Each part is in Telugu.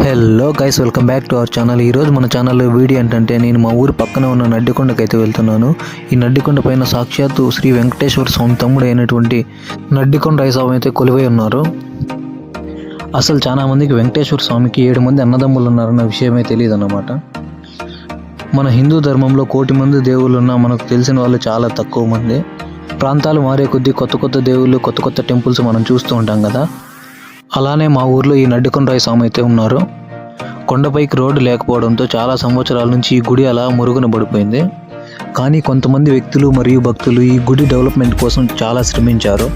Hello guys welcome back to our channel ఈరోజు మన ఛానల్లో వీడియో ఏంటంటే నేను మా ఊరు పక్కన ఉన్న నడ్డికొండకి అయితే వెళ్తున్నాను. ఈ నడ్డికొండ పైన సాక్షాత్తు శ్రీ వెంకటేశ్వర స్వామి తమ్ముడు అయినటువంటి నడ్డికొండ రైసాబు అయితే కొలువై ఉన్నారు. అసలు చాలా మందికి వెంకటేశ్వర స్వామికి ఏడు మంది అన్నదమ్ములు ఉన్నారన్న విషయమే తెలియదు అన్నమాట మన హిందూ ధర్మంలో కోటి మంది దేవుళ్ళు ఉన్నా మనకు తెలిసిన వాళ్ళు చాలా తక్కువ మంది. ప్రాంతాలు మారే కొద్దీ కొత్త కొత్త దేవుళ్ళు కొత్త కొత్త టెంపుల్స్ మనం చూస్తూ ఉంటాం కదా. అలానే మా ఊర్లో ఈ నడ్డుకొండరాయి స్వామి అయితే ఉన్నారు. కొండపైకి రోడ్డు లేకపోవడంతో చాలా సంవత్సరాల నుంచి ఈ గుడి అలా మురుగున పడిపోయింది. కానీ కొంతమంది వ్యక్తులు మరియు భక్తులు ఈ గుడి డెవలప్మెంట్ కోసం చాలా శ్రమించారు.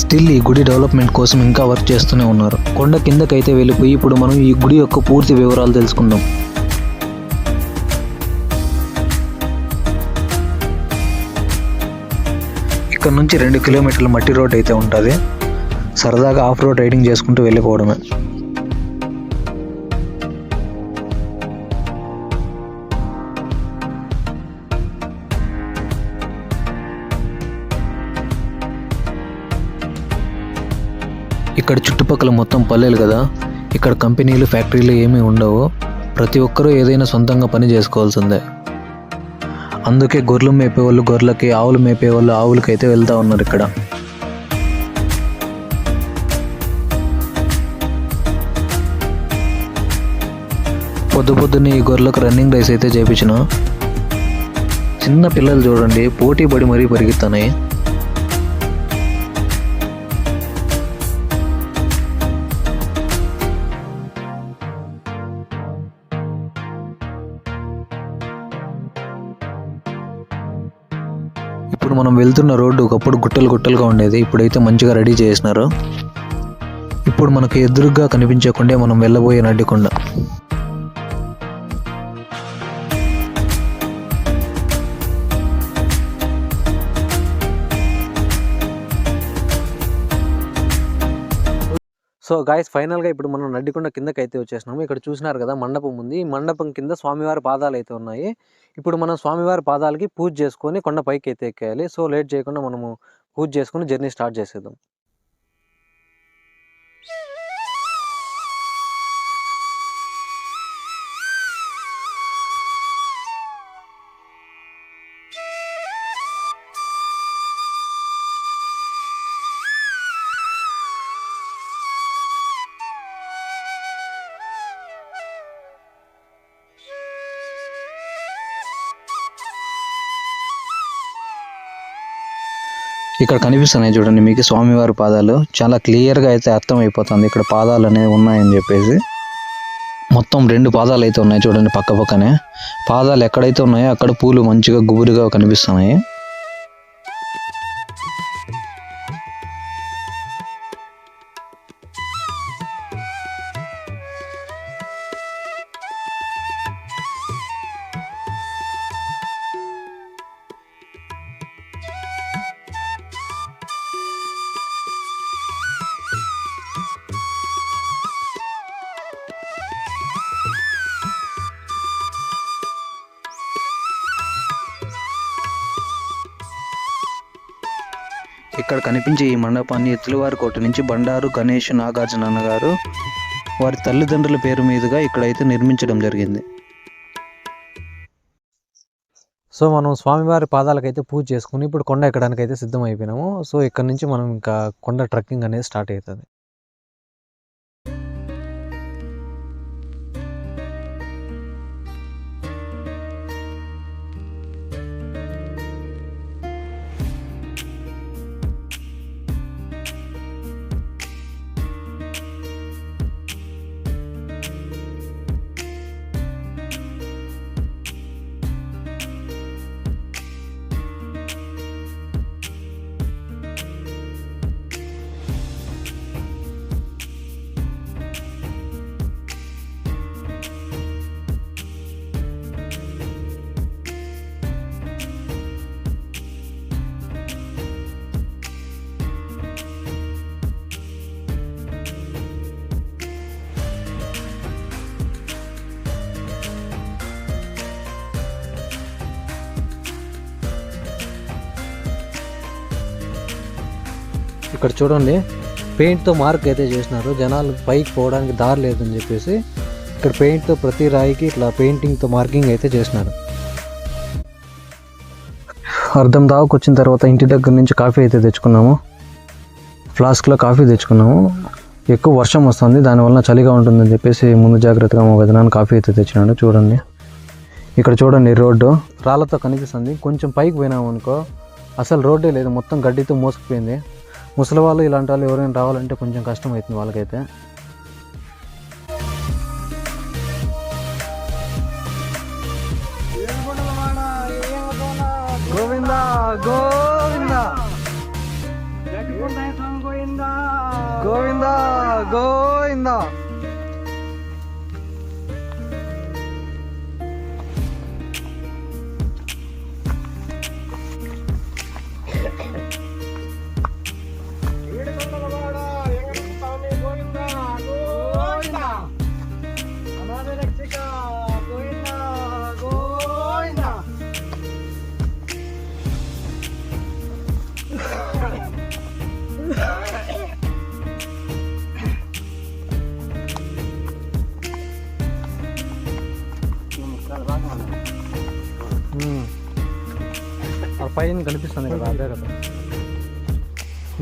స్టిల్ ఈ గుడి డెవలప్మెంట్ కోసం ఇంకా వర్క్ చేస్తూనే ఉన్నారు. కొండ కిందకైతే వెళ్ళిపోయి ఇప్పుడు మనం ఈ గుడి యొక్క పూర్తి వివరాలు తెలుసుకుందాం. ఇక్కడ నుంచి రెండు కిలోమీటర్ల మట్టి రోడ్ అయితే ఉంటుంది. సరదాగా ఆఫ్ రోడ్ రైడింగ్ చేసుకుంటూ వెళ్ళిపోవడమే. ఇక్కడ చుట్టుపక్కల మొత్తం పల్లెలు కదా. ఇక్కడ కంపెనీలు ఫ్యాక్టరీలు ఏమీ ఉండవు. ప్రతి ఒక్కరూ ఏదైనా సొంతంగా పని చేసుకోవాల్సిందే. అందుకే గొర్రెలు మేపేవాళ్ళు గొర్రెలకి ఆవులు మేపేవాళ్ళు ఆవులకి అయితే వెళ్తూ ఉన్నారు ఇక్కడ. పొద్దు పొద్దున్న ఈ గొర్రెలకు రన్నింగ్ రేస్ అయితే చేపించిన. చిన్న పిల్లలు చూడండి పోటీ పడి మరీ పరిగెత్తున్నాయి. ఇప్పుడు మనం వెళ్తున్న రోడ్డు ఒకప్పుడు గుట్టలు గుట్టలుగా ఉండేది ఇప్పుడైతే మంచిగా రెడీ చేసినారు. ఇప్పుడు మనకు ఎదురుగా కనిపించకుండా మనం వెళ్ళబోయే నడ్డికొండ సో గాయస్ ఫైనల్గా ఇప్పుడు మనం నడ్డికొండ కిందకి అయితే వచ్చేసినాము. ఇక్కడ చూసినారు కదా మండపం ఉంది. ఈ మండపం కింద స్వామివారి పాదాలు అయితే ఉన్నాయి. ఇప్పుడు మనం స్వామివారి పాదాలకి పూజ చేసుకొని కొండ పైకి అయితే ఎక్కేయాలి. సో లేట్ చేయకుండా మనము పూజ చేసుకుని జర్నీ స్టార్ట్ చేసేద్దాం. ఇక్కడ కనిపిస్తున్నాయి చూడండి మీకు స్వామివారి పాదాలు. చాలా క్లియర్గా అయితే అర్థం అయిపోతుంది ఇక్కడ పాదాలు అనేవి ఉన్నాయని చెప్పేసి. మొత్తం రెండు పాదాలు అయితే ఉన్నాయి చూడండి పక్క పక్కనే. పాదాలు ఎక్కడైతే ఉన్నాయో అక్కడ పూలు మంచిగా గుబురుగా కనిపిస్తున్నాయి. ఇక్కడ కనిపించే ఈ మండపాన్ని ఎత్తులవారి కోట నుంచి బండారు గణేష్ నాగార్జున అన్నగారు వారి తల్లిదండ్రుల పేరు మీదుగా ఇక్కడైతే నిర్మించడం జరిగింది. సో మనం స్వామివారి పాదాలకైతే పూజ చేసుకుని ఇప్పుడు కొండ ఎక్కడానికి అయితే సిద్ధం అయిపోయినాము. సో ఇక్కడ నుంచి మనం ఇంకా కొండ ట్రెక్కింగ్ అనేది స్టార్ట్ అవుతుంది. ఇక్కడ చూడండి పెయింట్తో మార్క్ అయితే చేసినారు. జనాలు పైకి పోవడానికి దారి లేదని చెప్పేసి ఇక్కడ పెయింట్తో ప్రతి రాయికి ఇట్లా పెయింటింగ్తో మార్కింగ్ అయితే చేసినారు. అర్థం దాకా వచ్చిన తర్వాత ఇంటి దగ్గర నుంచి కాఫీ అయితే తెచ్చుకున్నాము. ఫ్లాస్క్లో కాఫీ తెచ్చుకున్నాము. ఎక్కువ వర్షం వస్తుంది దానివల్ల చలిగా ఉంటుందని చెప్పేసి ముందు జాగ్రత్తగా మా వదినాన్ని కాఫీ అయితే తెచ్చినాడు. చూడండి. ఇక్కడ చూడండి రోడ్డు. రాళ్ళతో కనిపిస్తుంది. కొంచెం పైకి పోయినాము అనుకో అసలు రోడ్డే లేదు. మొత్తం గడ్డితో మోసుకుపోయింది. ముసలి వాళ్ళు ఇలాంటి వాళ్ళు ఎవరైనా రావాలంటే కొంచెం కష్టం అవుతుంది వాళ్ళకైతే. గోవిందా గోవిందా. గోవిందా గోవిందా.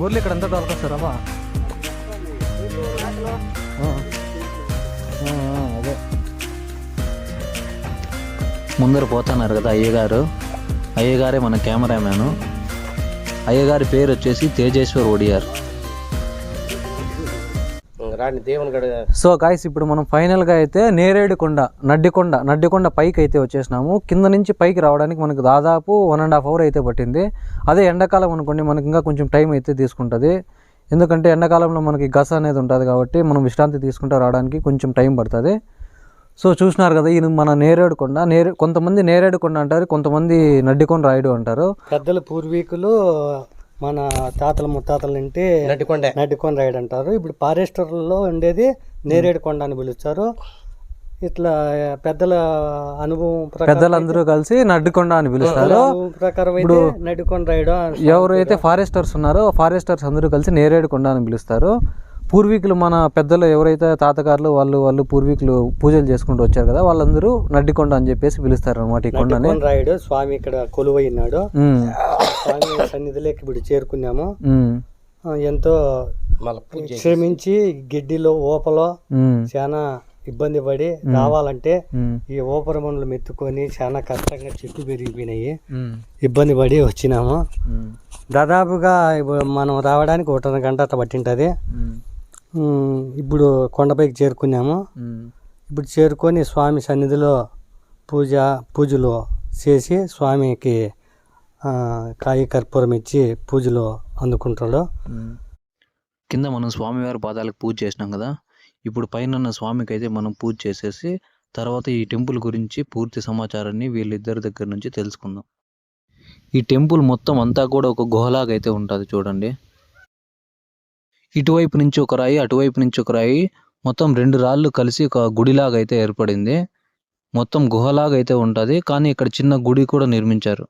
ఊర్లో ఇక్కడ ఎంత దొరకొస్తారు అబ్బా. అదే. ముందర పోతున్నారు కదా అయ్యగారు. అయ్యగారే మన కెమెరామ్యాను. అయ్యగారి పేరు వచ్చేసి తేజేశ్వర్ ఒడియార్. రాని సో గాయస్ ఇప్పుడు మనం ఫైనల్గా అయితే నేరేడుకొండ నడ్డికొండ నడ్డికొండ పైకి అయితే వచ్చేసినాము. కింద నుంచి పైకి రావడానికి మనకు దాదాపు వన్ అండ్ హాఫ్ అవర్ అయితే పట్టింది. అదే ఎండాకాలం అనుకోండి మనకి ఇంకా కొంచెం టైం అయితే తీసుకుంటుంది. ఎందుకంటే ఎండాకాలంలో మనకి గస అనేది ఉంటుంది కాబట్టి మనం విశ్రాంతి తీసుకుంటూ రావడానికి కొంచెం టైం పడుతుంది. సో చూసినారు కదా ఇది మన నేరేడుకొండ నేరే కొంతమంది నేరేడుకొండ అంటారు కొంతమంది నడ్డికొండ రాయుడు అంటారు. పెద్దల పూర్వీకులు మన తాతల ముత్తాతల నుండి నటికొండే నడ్డికొండ రైడ్ అంటారు. ఇప్పుడు ఫారెస్టర్లో ఉండేది నేరేడు కొండ అని పిలుస్తారు. ఇట్లా పెద్దల అనుభవం ప్రకారం పెద్దలందరూ కలిసి నడ్డికొండ అని పిలుస్తారు. అయితే నడ్డికొండ రైడ్ ఎవరైతే ఫారెస్టర్స్ ఉన్నారో ఫారెస్టర్స్ అందరూ కలిసి నేరేడు కొండ అని పిలుస్తారు. పూర్వీకులు మన పెద్దలు ఎవరైతే తాతగారులు వాళ్ళు వాళ్ళు పూర్వీకులు పూజలు చేసుకుంటూ వచ్చారు కదా వాళ్ళందరూ నడ్డికొండ అని చెప్పేసి పిలుస్తారు అనమాట ఈ కొండని. రైడ్ స్వామి ఇక్కడ కొలువైనాడు స్వామి సన్నిధిలోకి ఇప్పుడు చేరుకున్నాము. ఎంతో మళ్ళీ పూజ చేసి. శ్రమించి గిడ్డిలో ఓపలో చాలా ఇబ్బంది పడి రావాలంటే ఈ ఓపరమనులు మెత్తుకొని చాలా కష్టంగా చెట్టు పెరిగిపోయినాయి. ఇబ్బంది పడి వచ్చినాము. దాదాపుగా ఇప్పుడు మనం రావడానికి ఒకటిన్నర గంట అట్లా పట్టింటుంది. ఇప్పుడు కొండపైకి చేరుకున్నాము. ఇప్పుడు చేరుకొని స్వామి సన్నిధిలో పూజ పూజలు చేసి స్వామికి కాయి కర్పూరం ఇచ్చి పూజలు అందుకుంటాడు. కింద మనం స్వామివారి పాదాలకు పూజ చేసినాం కదా. ఇప్పుడు పైన ఉన్న స్వామికి అయితే మనం పూజ చేసేసి తర్వాత ఈ టెంపుల్ గురించి పూర్తి సమాచారాన్ని వీళ్ళిద్దరి దగ్గర నుంచి తెలుసుకుందాం. ఈ టెంపుల్ మొత్తం అంతా కూడా ఒక గుహలాగా అయితే ఉంటుంది చూడండి. ఇటువైపు నుంచి ఒక రాయి అటువైపు నుంచి ఒక రాయి మొత్తం రెండు రాళ్ళు కలిసి ఒక గుడిలాగా అయితే ఏర్పడింది. మొత్తం గుహలాగా అయితే ఉంటుంది. కానీ ఇక్కడ చిన్న గుడి కూడా నిర్మించారు.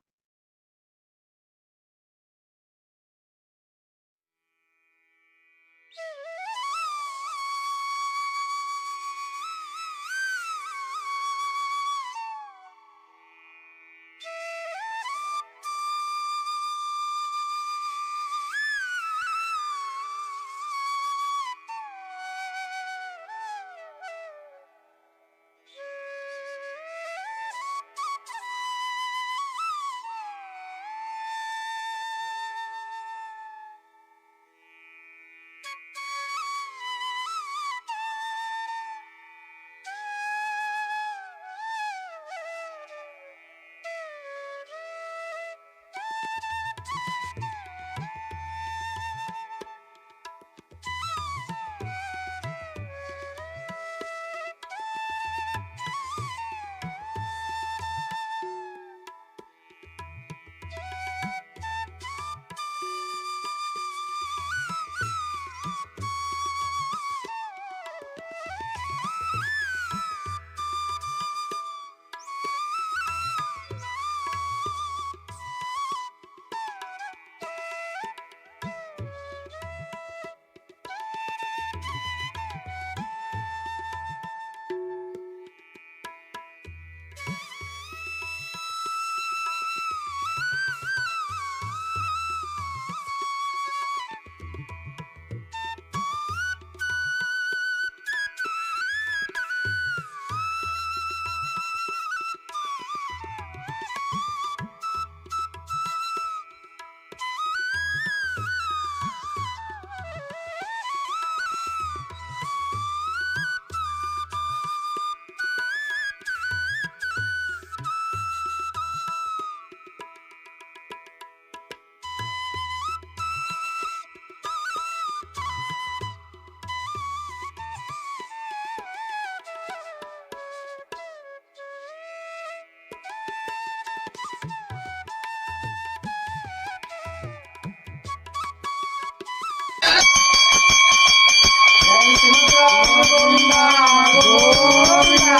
గోవింద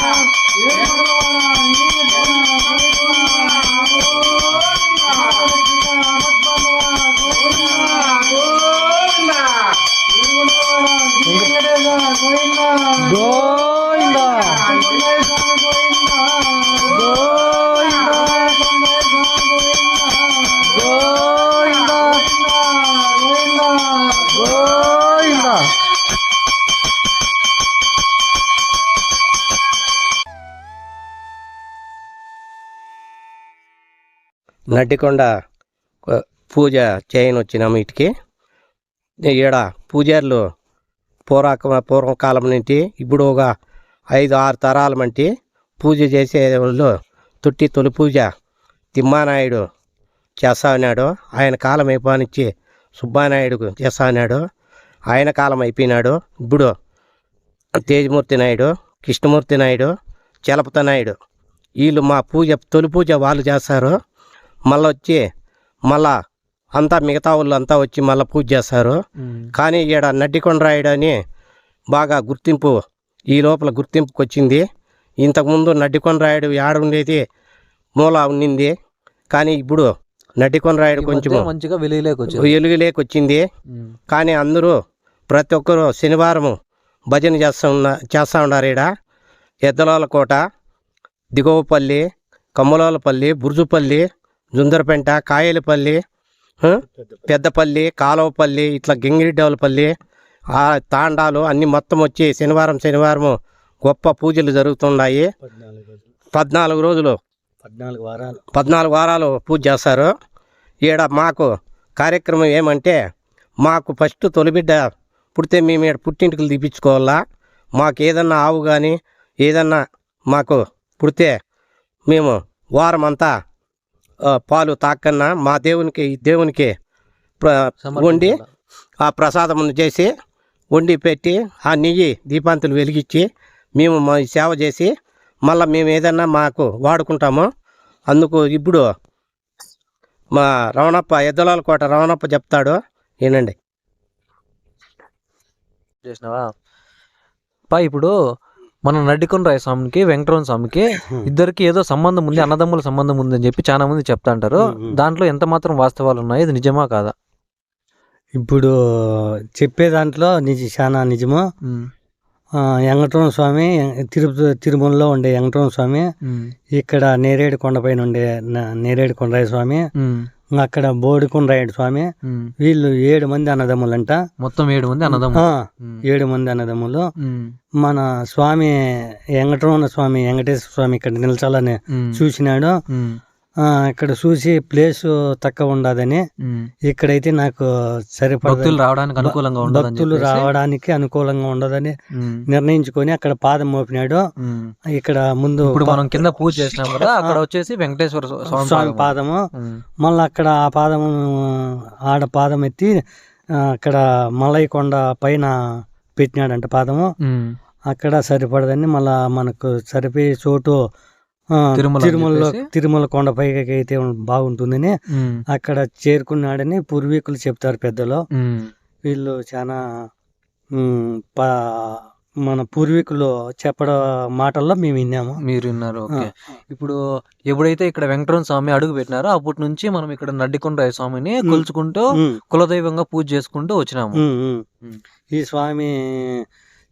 గోవింద నడ్డికొండ పూజ చేయని వచ్చినాము ఇటుకి. ఈడ పూజారులు పూర్వక పూర్వకాలం నుండి ఇప్పుడు ఒక ఐదు ఆరు తరాల మంటి పూజ చేసే వాళ్ళు తొట్టి తొలి పూజ తిమ్మానాయుడు చేస్తా ఉన్నాడు ఆయన కాలం అయిపోనిచ్చి సుబ్బానాయుడు చేస్తా ఉన్నాడు ఆయన కాలం అయిపోయినాడు. ఇప్పుడు తేజమూర్తి నాయుడు కృష్ణమూర్తి నాయుడు చలపత నాయుడు వీళ్ళు మా పూజ తొలి పూజ వాళ్ళు చేస్తారు. మళ్ళీ వచ్చి మళ్ళా అంతా మిగతా వాళ్ళు అంతా వచ్చి మళ్ళీ పూజ చేస్తారు. కానీ ఈడ నడ్డికొండరాయుడు అని బాగా గుర్తింపు ఈ లోపల గుర్తింపుకి వచ్చింది ఇంతకుముందు నడ్డికొండరాయుడు ఆడ ఉండేది మూల ఉండింది. కానీ ఇప్పుడు నడ్డికొండరాయుడు కొంచెం మంచిగా వెలుగులోకి వచ్చింది కానీ అందరూ ప్రతి ఒక్కరూ శనివారం భజన చేస్తూ ఉన్న చేస్తూ ఉన్నారు ఈడ. ఎద్దలాల కోట దిగువపల్లి కమ్మలాలపల్లి బుర్జుపల్లి జుందరపెంట కాయలపల్లి పెద్దపల్లి కాలువపల్లి ఇట్లా గింగిరిడవలపల్లి ఆ తాండాలు అన్ని మొత్తం వచ్చి శనివారం శనివారం గొప్ప పూజలు జరుగుతున్నాయి. పద్నాలుగు రోజులు. పద్నాలుగు వారాలు. పద్నాలుగు వారాలు పూజ చేస్తారు. ఈడ మాకు కార్యక్రమం ఏమంటే మాకు ఫస్ట్ తొలిబిడ్డ పుడితే మేము ఈడ పుట్టింటికి తీపించుకోవాలా మాకు ఏదన్నా ఆవు కానీ ఏదన్నా మాకు పుడితే మేము వారం అంతా పాలు తాకన్నా మా దేవునికి దేవునికి వండి ఆ ప్రసాదమును చేసి వండి పెట్టి ఆ నెయ్యి దీపాంతులు వెలిగించి మేము మా సేవ చేసి మళ్ళీ మేము ఏదన్నా మాకు వాడుకుంటాము అందుకు ఇప్పుడు మా రమణప్ప ఎద్దలాల కోట రమణప్ప చెప్తాడు. వినండి. చేసినావా? ఇప్పుడు మన నడ్డికొండ స్వామికి వెంకటరమణ స్వామికి ఇద్దరికి ఏదో సంబంధం ఉంది అన్నదమ్ముల సంబంధం ఉంది అని చెప్పి చాలా మంది చెప్తా అంటారు. దాంట్లో ఎంత మాత్రం వాస్తవాలు ఉన్నాయి? ఇది నిజమా కాదా? ఇప్పుడు చెప్పే దాంట్లో నిజ చాలా నిజము. వెంకటరమణ స్వామి తిరుపతి తిరుమలలో ఉండే వెంకటరమణ స్వామి ఇక్కడ నేరేడు కొండపైన ఉండే నేరేడు కొండరాయ స్వామి అక్కడ బోడికొండరాయుడు స్వామి వీళ్ళు ఏడు మంది అన్నదమ్ములంట. మొత్తం ఏడు మంది అన్నదమ్ములు. ఏడు మంది అన్నదమ్ములు. మన స్వామి వెంకటరమణ స్వామి వెంకటేశ్వర స్వామి ఇక్కడ నిల్చాలని చూసినాడు. ఇక్కడ చూసి ప్లేస్ తక్కువ ఉండదని ఇక్కడైతే నాకు సరిపడ భక్తులు రావడానికి అనుకూలంగా భక్తులు రావడానికి అనుకూలంగా ఉండదని నిర్ణయించుకొని అక్కడ పాదం మోపినాడు. ఇక్కడ ముందు ఇప్పుడు మనం కింద పూజ చేసినాం కదా అక్కడ వచ్చేసి వెంకటేశ్వర స్వామి స్వామి పాదం. పాదము. మళ్ళీ అక్కడ ఆ పాదము ఆడ పాదం ఎత్తి అక్కడ మలై కొండ పైన పెట్టినాడంట పాదము. అక్కడ సరిపడదని మళ్ళా మనకు సరిపోయే చోటు తిరుమలలో? తిరుమల కొండపైకి అయితే బాగుంటుందని. అక్కడ చేరుకున్నాడని పూర్వీకులు చెప్తారు పెద్దలు. వీళ్ళు చాలా మన పూర్వీకులు చెప్పడం మాటల్లో మేము విన్నాము మీరు విన్నారు ఇప్పుడు ఎప్పుడైతే ఇక్కడ వెంకటరమణ స్వామి అడుగు పెట్టినారో అప్పటి నుంచి మనం ఇక్కడ నడ్డికొండ స్వామిని కొలుచుకుంటూ కులదైవంగా పూజ చేసుకుంటూ వచ్చినాము. ఈ స్వామి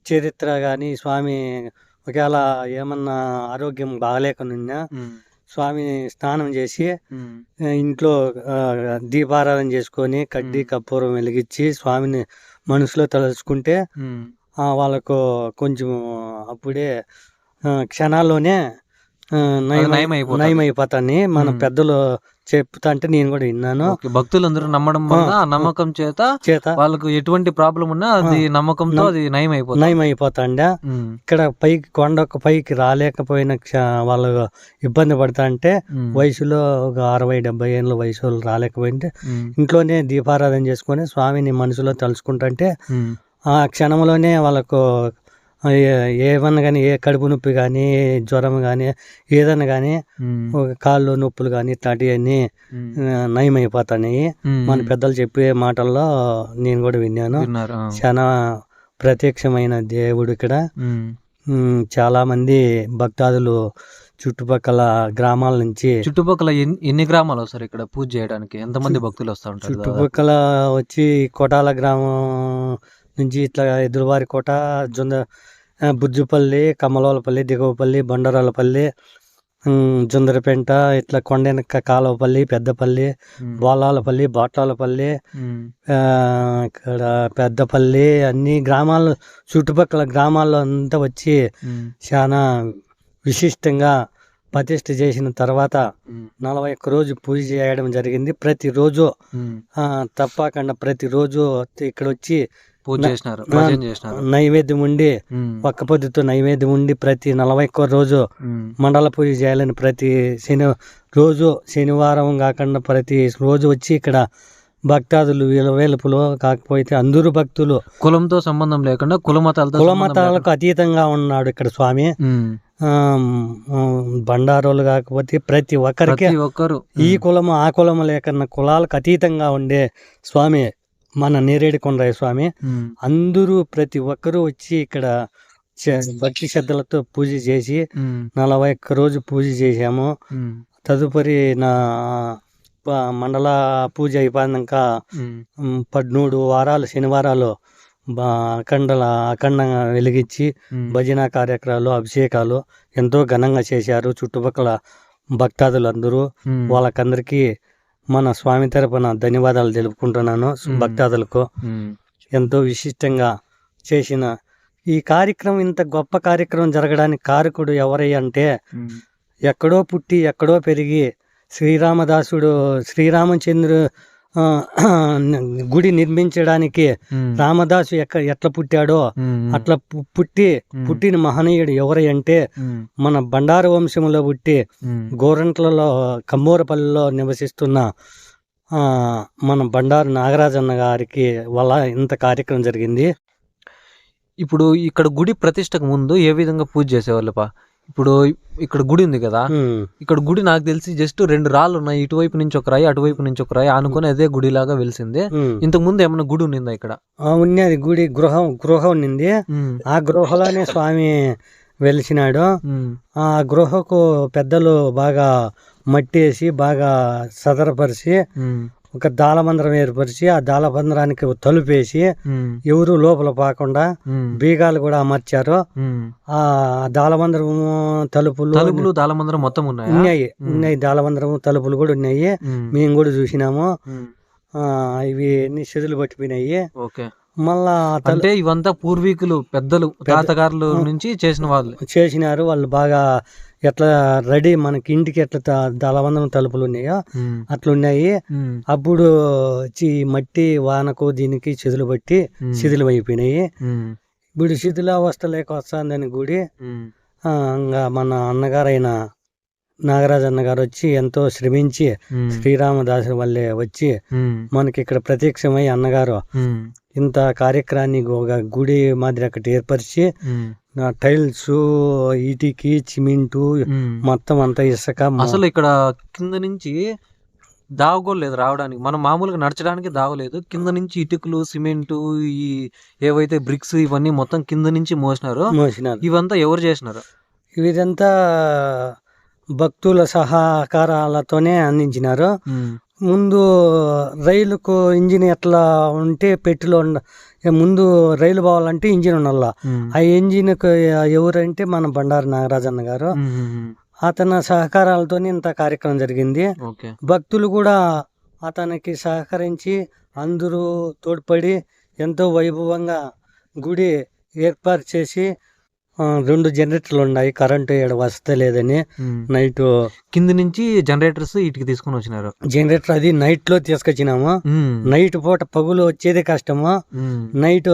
చరిత్ర కానీ స్వామి ఒకవేళ ఏమన్నా ఆరోగ్యం బాగలేకనున్నా ఉమ్. స్వామి స్నానం చేసి ఇంట్లో దీపారాధన చేసుకొని కడ్డీ కర్పూరం వెలిగించి స్వామిని మనసులో తలుచుకుంటే వాళ్ళకు కొంచెం అప్పుడే క్షణాల్లోనే నయం మన. పెద్దలు చెప్తా అంటే నేను కూడా విన్నాను ఓకే భక్తులందరూ నమ్మడం వల్ల నమ్మకం చేత చేత వాళ్ళకు ఎటువంటి ప్రాబ్లం ఉన్నా అది నమ్మకంతో నమ్- అది నయం అయిపోతుంది నయం అయిపోతాండా. ఇక్కడ పైకి కొండకు పైకి రాలేకపోయిన క్ష- వాళ్ళు ఇబ్బంది పడతా అంటే. వయసులో ఒక అరవై డెబ్బై ఏళ్ళ వయసు రాలేకపోయింటే. ఇంట్లోనే దీపారాధన చేసుకొని స్వామిని మనసులో తలుచుకుంటుంటే. ఆ క్షణంలోనే వాళ్ళకు ఏమన్నా కానీ ఏ కడుపు నొప్పి కానీ జ్వరం కానీ ఏదన్నా కానీ. ఒక కాళ్ళు నొప్పులు కానీ ఇట్లాంటివన్నీ ఉమ్. నయం అయిపోతాయి ఉమ్. మన పెద్దలు చెప్పే మాటల్లో నేను కూడా విన్నాను. చాలా ప్రత్యక్షమైన దేవుడు ఇక్కడ చాలా మంది భక్తాదులు చుట్టుపక్కల గ్రామాల నుంచి చుట్టుపక్కల ఎన్ని గ్రామాలు వస్తారు ఇక్కడ పూజ చేయడానికి ఎంతమంది భక్తులు వస్తూ ఉంటారు దాదాపు? చుట్టుపక్కల వచ్చి కొటాల గ్రామం నుంచి ఇట్లా ఎదురువారి కోట జొంద ఆ, బుజ్జుపల్లి కమ్మలవాళ్ళపల్లి దిగువపల్లి బండరాలపల్లి జొందరపెంట ఇట్లా కొండెనక కాలువపల్లి పెద్దపల్లి బోలాలపల్లి బాట్లాలపల్లి ఇక్కడ పెద్దపల్లి అన్ని గ్రామాలు చుట్టుపక్కల గ్రామాల్లో అంతా వచ్చి చాలా విశిష్టంగా ప్రతిష్ఠ చేసిన తర్వాత నలభై ఒక్క రోజు పూజ చేయడం జరిగింది. ప్రతిరోజు తప్పకుండా ప్రతిరోజు ఇక్కడ వచ్చి పూజ చేసినారు చేసినారు. నైవేద్యం ఉండి ఒక్క పొద్దుతో నైవేద్యం ఉండి ప్రతి నలభై ఒక్క రోజు మండల పూజ చేయాలని ప్రతి శని రోజు శనివారం కాకుండా ప్రతి రోజు వచ్చి ఇక్కడ భక్తాదులు వేలుపులు కాకపోతే అందరూ భక్తులు. కులంతో సంబంధం లేకుండా కులమతాలతో కుల సంబంధం మతాలకు అతీతంగా ఉన్నాడు ఇక్కడ స్వామి. లేకుండా. బండారోలు కాకపోతే ప్రతి ఒక్కరికి ఒక్కరు. ఈ కులము ఆ కులము లేకన్నా కులాలకు అతీతంగా ఉండే స్వామి మన నేరేడి కొండయ్య స్వామి. అందరూ ప్రతి ఒక్కరూ వచ్చి ఇక్కడ భక్తి శ్రద్ధలతో పూజ చేసి. నలభై ఒక్క రోజు పూజ చేశాము. తదుపరి నా మండల పూజ. ఉమ్, పద్మూడు వారాలు శనివారాలు అఖండల అఖండంగా వెలిగించి. భజన కార్యక్రమాలు అభిషేకాలు ఎంతో ఘనంగా చేశారు చుట్టుపక్కల భక్తాదులు అందరూ. వాళ్ళకందరికీ మన స్వామి తరపున ధన్యవాదాలు తెలుపుకుంటున్నాను. భక్తాదులకు. ఎంతో విశిష్టంగా చేసిన ఈ కార్యక్రమం ఇంత గొప్ప కార్యక్రమం జరగడానికి కారకుడు ఎవరయ్య అంటే. ఎక్కడో పుట్టి ఎక్కడో పెరిగి శ్రీరామదాసుడు శ్రీరామచంద్రు గుడి నిర్మించడానికి. రామదాసు ఎక్క ఎట్లా పుట్టాడో. అట్లా పుట్టి. పుట్టిన మహనీయుడు ఎవరై అంటే ఉమ్. మన బండారు వంశంలో పుట్టి. గోరంట్లలో కమ్మూరపల్లిలో నివసిస్తున్న ఆ, మన బండారు నాగరాజన్న గారికి వల్ల ఇంత కార్యక్రమం జరిగింది ఇప్పుడు ఇక్కడ గుడి ప్రతిష్టకు ముందు ఏ విధంగా పూజ చేసేవాళ్ళు పా ఇప్పుడు ఇక్కడ గుడి ఉంది కదా ఇక్కడ గుడి నాకు తెలిసి జస్ట్ రెండు రాళ్ళు ఉన్నాయి ఇటువైపు నుంచి ఒక రాయి అటువైపు నుంచి ఒక రాయి ఆనుకొని అదే గుడిలాగా వెలిసింది ఉమ్. ఇంతకు ముందు ఏమైనా గుడి ఉన్నిందా ఇక్కడ ఆ, ఉన్నది గుడి గృహం గృహం ఉన్నింది. ఆ గృహలోనే స్వామి వెలిసినాడు. ఆ గృహకు పెద్దలు బాగా మట్టేసి బాగా సదరపరిచి. ఒక దాలమందరం ఏర్పరిచి ఆ దాలబందరానికి తలుపేసి. ఎవరు లోపల పోకుండా. బీగాలు కూడా అమర్చారు. ఆ దాలమందరము తలుపులు తలుపులు దాలమందరం మొత్తం ఉన్నాయా ఉన్నాయి. ఉన్నాయి దాలమందరము తలుపులు కూడా ఉన్నాయి. మేము కూడా చూసినాము ఇవి అన్ని చెదులు పట్టిపోయినాయి ఓకే మళ్ళా అంటే ఇవంతా పూర్వీకులు పెద్దలు తాతగారుల నుంచి చేసిన వాళ్ళు చేసినారు వాళ్ళు బాగా ఎట్లా రెడీ మనకి ఇంటికి ఎట్లా దళవందనం తలుపులు ఉన్నాయో ఉమ్. అట్లా ఉన్నాయి ఉమ్. అప్పుడు మట్టి వానకు దీనికి చెదులు పట్టి. శిథిలం అయిపోయినాయి. ఇప్పుడు శిథిలావస్థ లేక వస్తుందని గుడి ఇంకా మన అన్నగారైన నాగరాజు అన్నగారు వచ్చి ఎంతో శ్రమించి. శ్రీరామదాసు వల్లే వచ్చి. మనకి ఇక్కడ ప్రత్యక్షమై అన్నగారు. ఇంత కార్యక్రమాన్ని ఒక గుడి మాదిరి ఒకటి ఏర్పరిచి టైల్స్ ఇటికి సిమెంటు. మొత్తం అంతా ఇసుక అసలు ఇక్కడ కింద నుంచి దావగోలేదు రావడానికి. మనం మామూలుగా నడచడానికి దావలేదు. కింద నుంచి ఇటుకలు సిమెంటు ఈ ఏవైతే బ్రిక్స్ ఇవన్నీ మొత్తం కింద నుంచి మోసినారో మోసినారు. ఇవంతా ఎవరు చేసినారు? వీరంతా భక్తుల సహకారాలతోనే అందించినారు. ముందు రైలుకు ఇంజిన్ ఎట్లా ఉంటే పెట్టిలో ఉండ ముందు రైలు పోవాలంటే ఇంజిన్ ఉండాల. ఆ ఇంజిన్కు ఎవరంటే మన బండారు నాగరాజన్న గారు. అతని సహకారాలతోనే ఇంత కార్యక్రమం జరిగింది భక్తులు కూడా అతనికి సహకరించి అందరూ తోడ్పడి ఎంతో వైభవంగా గుడి ఏర్పాటు చేసి రెండు జనరేటర్లు ఉన్నాయి. కరెంటు ఇక్కడ వసతి లేదని. నైట్ కింద నుంచి జనరేటర్స్ ఇటుకి తీసుకొని వచ్చినారు. జనరేటర్ అది నైట్లో తీసుకొచ్చినాము. నైట్ పూట పగులు వచ్చేదే కష్టము. నైట్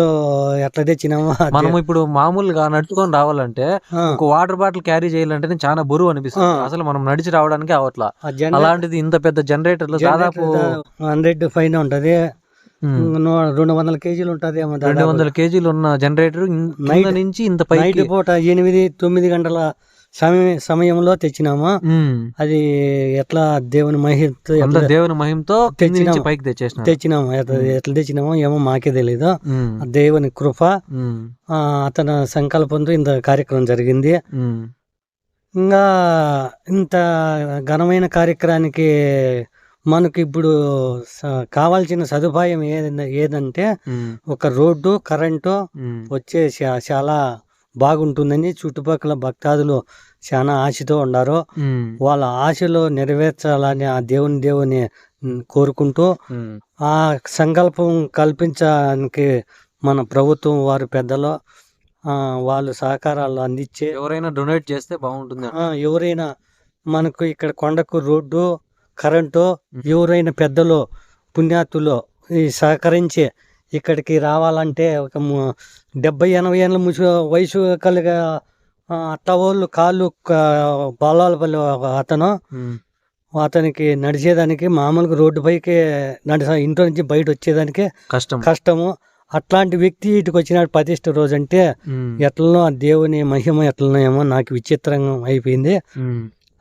ఎట్లా తెచ్చినాము? మనం ఇప్పుడు మామూలుగా నడుచుకొని రావాలంటే ఒక వాటర్ బాటిల్ క్యారీ చేయాలంటేనే చాలా బరువు అనిపిస్తుంది. అసలు మనం నడిచి రావడానికి అవట్లా. జనరేటర్ అలాంటిది ఇంత పెద్ద జనరేటర్లు దాదాపు హండ్రెడ్ పైన ఉంటది. రెండు వందల కేజీలు ఉంటది రెండు. వందల కేజీలు ఉన్న జనరేటర్ నైట్- నుంచి ఇంత నైట్ పైకి పూట ఎనిమిది తొమ్మిది గంటల సమయ సమయంలో తెచ్చినాము? అది ఎట్లా దేవుని ఎట్లా దేవుని మహిమతో తెచ్చినాము. పైకి తెచ్చేసిన తెచ్చినాము? ఎట్లా తెచ్చినామో ఏమో మాకే తెలీదు. ఆ దేవుని కృప అతని సంకల్పంతో ఇంత కార్యక్రమం జరిగింది. ఇంకా ఇంత ఘనమైన కార్యక్రమానికి మనకి ఇప్పుడు కావాల్సిన సదుపాయం ఏదంటే ఏదంటే ఒక రోడ్డు కరెంటు వచ్చే చాలా బాగుంటుందని చుట్టుపక్కల భక్తాదులు చాలా ఆశతో ఉన్నారు. వాళ్ళ ఆశలు నెరవేర్చాలని ఆ దేవుని దేవుని కోరుకుంటూ ఆ సంకల్పం కల్పించడానికి మన ప్రభుత్వం వారి పెద్దలు వాళ్ళు సహకారాలు అందించే ఎవరైనా డొనేట్ చేస్తే బాగుంటుంది ఎవరైనా మనకు ఇక్కడ కొండకు రోడ్డు కరెంటు ఎవరైనా పెద్దలు పుణ్యాతులు ఈ సహకరించి ఇక్కడికి రావాలంటే ఒక డెబ్బై ఎనభై ఏళ్ళ ముసు వయసు కలిగ అట్టవాళ్ళు కాళ్ళు బాలాలపల్లి అతను. అతనికి నడిచేదానికి మామూలుగా రోడ్డు పైకి నడిచ ఇంట్లో నుంచి బయట వచ్చేదానికి కష్టం. కష్టము. అట్లాంటి వ్యక్తి ఇటుకు వచ్చినాడు ప్రతిష్ట రోజు అంటే ఎట్లనో ఆ దేవుని మహిమ ఎట్లనో ఏమో నాకు విచిత్రంగా అయిపోయింది.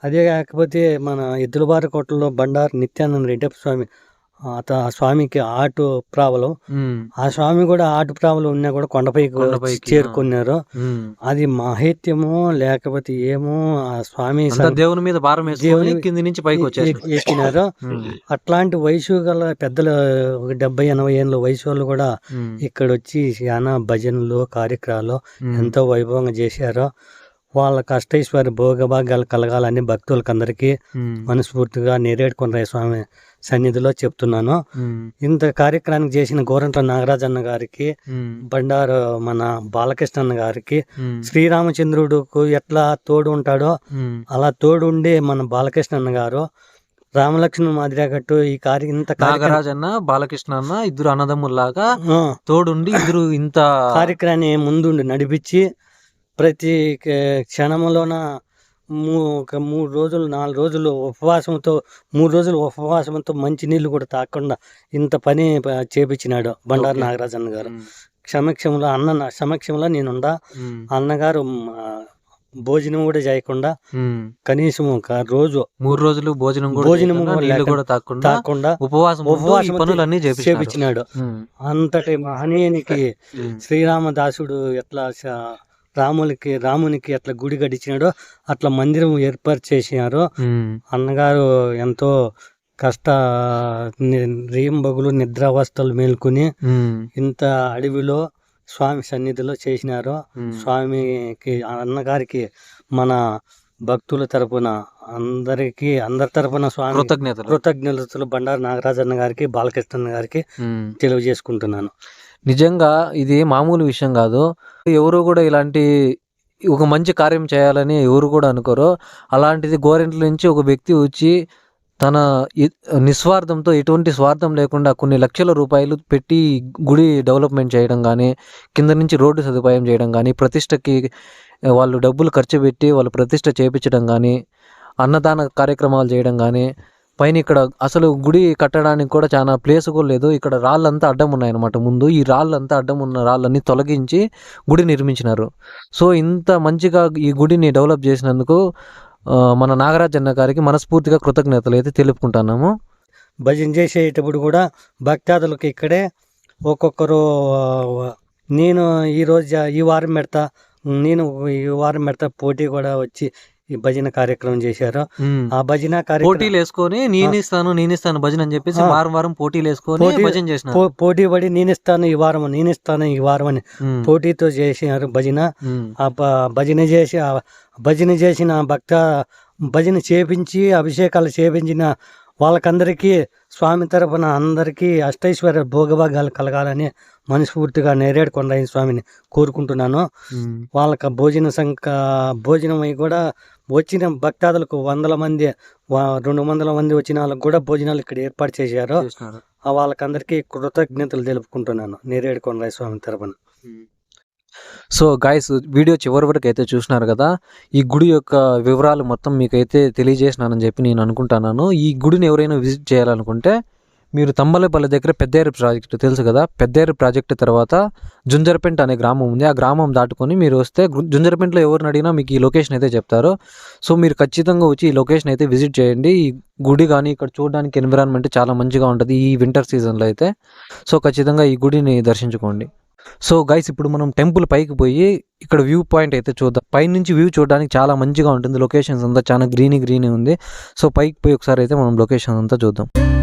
అదే కాకపోతే మన ఎద్దులబారి కోటలో బండారు నిత్యానంద రెడ్డప్ప స్వామి అత ఆ స్వామికి ఆటు ప్రాబలం ఆ స్వామి కూడా ఆటు ప్రాబలం ఉన్నా కూడా కొండపైకి చేరుకున్నారు. అది మహేత్యమో లేకపోతే ఏమో ఆ స్వామి దేవుని మీద భారం దేవుని- కింది నుంచి పైకి ఎక్కినారు. అట్లాంటి వయసు గల పెద్దలు ఒక డెబ్బై ఎనభై ఏళ్ళ వయసు వాళ్ళు కూడా ఇక్కడ వచ్చి చాలా భజనలు కార్యక్రమాలు ఎంతో వైభవంగా చేశారు. వాళ్ళ కష్టైశ్వర్య భోగభాగ్యాలు కలగాలని భక్తులకు అందరికీ మనస్ఫూర్తిగా నేరేడు కొండయ్య స్వామి సన్నిధిలో చెప్తున్నాను. ఇంత కార్యక్రమానికి చేసిన గోరంట్ల నాగరాజన్న గారికి బండారు మన బాలకృష్ణన్న గారికి శ్రీరామచంద్రుడుకు ఎట్లా తోడు ఉంటాడో అలా తోడు ఉండే మన బాలకృష్ణన్న గారు రామలక్ష్మణ మాదిరిగట్టు ఈ కార్య ఇంత నాగరాజ్ అన్న బాలకృష్ణ అన్న ఇద్దరు అన్నదమ్ముల్లాగా ఆ, తోడుండి ఇద్దరు ఇంత కార్యక్రమాన్ని ముందుండి నడిపించి ప్రతి క్షణంలోన మూ ఒక మూడు రోజులు నాలుగు రోజులు ఉపవాసంతో మూడు రోజులు ఉపవాసంతో మంచి నీళ్ళు కూడా తాకుండా ఇంత పని చేపించినాడు బండారు ఓకే. నాగరాజన్న గారు. సమక్షంలో అన్న సమక్షంలో నేనుండా. అన్నగారు భోజనం కూడా చేయకుండా కనీసం ఒక రోజు మూడు రోజులు భోజనం భోజనం కూడా తాకుండా ఉపవాసం ఉపవాసం పనులన్నీ చేపించినాడు. అంతటి మహనీయునికి శ్రీరామదాసుడు ఎట్లా స- రామునికి రామునికి ఎట్లా గుడి కట్టించినాడో అట్లా మందిరం ఏర్పాటు చేసినారు. అన్నగారు ఎంతో కష్ట రేంబగులు నిద్రావస్థలు మేల్కొని ఇంత అడవిలో స్వామి సన్నిధిలో చేసినారు. స్వామికి అన్నగారికి మన భక్తుల తరపున అందరికీ అందరి తరపున స్వామి కృతజ్ఞతలు. కృతజ్ఞతలు. బండారు నాగరాజన్న గారికి బాలకృష్ణ గారికి. తెలియజేసుకుంటున్నాను. నిజంగా ఇది మామూలు విషయం కాదు. ఎవరు కూడా ఇలాంటి ఒక మంచి కార్యం చేయాలని ఎవరు కూడా అనుకోరు. అలాంటిది గోరెంట్ల నుంచి ఒక వ్యక్తి వచ్చి తన నిస్వార్థంతో ఎటువంటి స్వార్థం లేకుండా కొన్ని లక్షల రూపాయలు పెట్టి గుడి డెవలప్మెంట్ చేయడం కానీ కింద నుంచి రోడ్డు సదుపాయం చేయడం కానీ ప్రతిష్టకి వాళ్ళు డబ్బులు ఖర్చు పెట్టి వాళ్ళు ప్రతిష్ట చేపించడం కానీ అన్నదాన కార్యక్రమాలు చేయడం కానీ పైన ఇక్కడ అసలు గుడి కట్టడానికి కూడా చాలా ప్లేస్ కూడా లేదు. ఇక్కడ రాళ్ళంతా అడ్డం ఉన్నాయన్నమాట. ముందు ఈ రాళ్ళంతా అడ్డం ఉన్న రాళ్ళన్నీ తొలగించి గుడి నిర్మించినారు. సో ఇంత మంచిగా ఈ గుడిని డెవలప్ చేసినందుకు మన నాగరాజ్ అన్న గారికి మనస్ఫూర్తిగా కృతజ్ఞతలు అయితే తెలుపుకుంటున్నాము. భజన చేసేటప్పుడు కూడా భక్తాదులకు ఇక్కడే ఒక్కొక్కరు నేను ఈ ఈ వారం పెడతా నేను ఈ వారం పెడతా పోటీ కూడా వచ్చి ఈ భజన కార్యక్రమం చేశారు? ఆ భజన పోటీలు వేసుకొని నేను ఇస్తాను నేను ఇస్తాను భజన అని చెప్పేసి. వారం వారం పోటీలు వేసుకొని భజన చేసిన పోటీ పడి నేను ఇస్తాను ఈ వారం నేను ఇస్తాను ఈ వారం అని పోటీతో చేసినారు భజన. ఆ భజన చేసి భజన చేసిన భక్త భజన చేపించి అభిషేకాలు చేపించిన వాళ్ళకందరికీ స్వామి తరపున అందరికీ అష్టైశ్వర్య భోగభాగాలు కలగాలని మనస్ఫూర్తిగా నేరేడు కొండయ్య స్వామిని కోరుకుంటున్నాను. వాళ్ళకి భోజన సంఖ్య భోజనం అయి కూడా వచ్చిన భక్తాదులకు వందల మంది వా- రెండు వందల మంది వచ్చిన వాళ్ళకి కూడా భోజనాలు ఇక్కడ ఏర్పాటు చేశారు. ఆ వాళ్ళకందరికీ కృతజ్ఞతలు తెలుపుకుంటున్నాను. నేరేడు కొండయ్య స్వామి తరపున. సో గాయస్ వీడియో చివరి వరకు అయితే చూసినారు కదా ఈ గుడి యొక్క వివరాలు మొత్తం మీకైతే తెలియజేసినానని చెప్పి నేను అనుకుంటున్నాను. ఈ గుడిని ఎవరైనా విజిట్ చేయాలనుకుంటే మీరు తంబలపల్లి దగ్గర పెద్దేరు ప్రాజెక్టు తెలుసు కదా? పెద్దేరు ప్రాజెక్టు తర్వాత జుంజర్పెంట్ అనే గ్రామం ఉంది. ఆ గ్రామం దాటుకొని మీరు వస్తే గు- ఎవరిని అడిగినా మీకు ఈ లొకేషన్ అయితే చెప్తారు. సో మీరు ఖచ్చితంగా వచ్చి ఈ లొకేషన్ అయితే విజిట్ చేయండి. ఈ గుడి కానీ ఇక్కడ చూడడానికి ఎన్విరాన్మెంట్ చాలా మంచిగా ఉంటుంది ఈ వింటర్ సీజన్లో అయితే. సో ఖచ్చితంగా ఈ గుడిని దర్శించుకోండి. సో గైస్ ఇప్పుడు మనం టెంపుల్ పైకి పోయి ఇక్కడ వ్యూ పాయింట్ అయితే చూద్దాం. పైనుంచి వ్యూ చూడడానికి చాలా మంచిగా ఉంటుంది. లొకేషన్స్ అంతా చాలా గ్రీనీ గ్రీనీ ఉంది. సో పైకి పోయి ఒకసారి అయితే మనం లొకేషన్ అంతా చూద్దాం.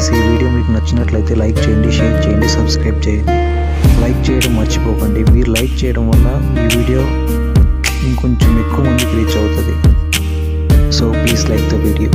గైస్ ఈ వీడియో మీకు నచ్చినట్లయితే లైక్ చేయండి షేర్ చేయండి సబ్స్క్రైబ్ చేయండి. లైక్ చేయడం మర్చిపోకండి. మీరు లైక్ చేయడం వల్ల ఈ వీడియో ఇంకొంచెం ఎక్కువ మందికి రీచ్ అవుతుంది. So please like the video